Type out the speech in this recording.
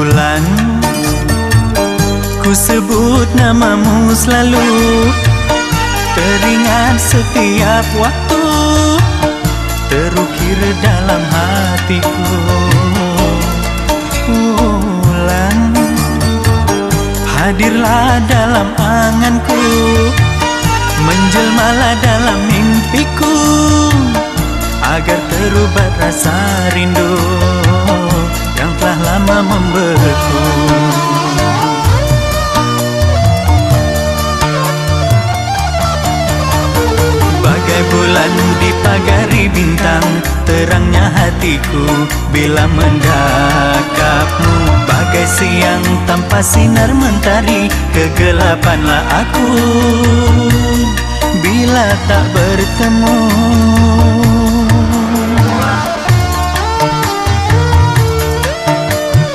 bulan. Ku sebut namamu selalu. Teringat setiap waktu. Terukir dalam hatiku. Bulan Hadirlah dalam anganku. Menjelmalah dalam mimpiku. Agar terubat rasa rindu membeku. Bagai bulan di pagari bintang Terangnya hatiku bila mendekapmu. Bagai siang tanpa sinar mentari Kegelapanlah aku. Bila tak bertemu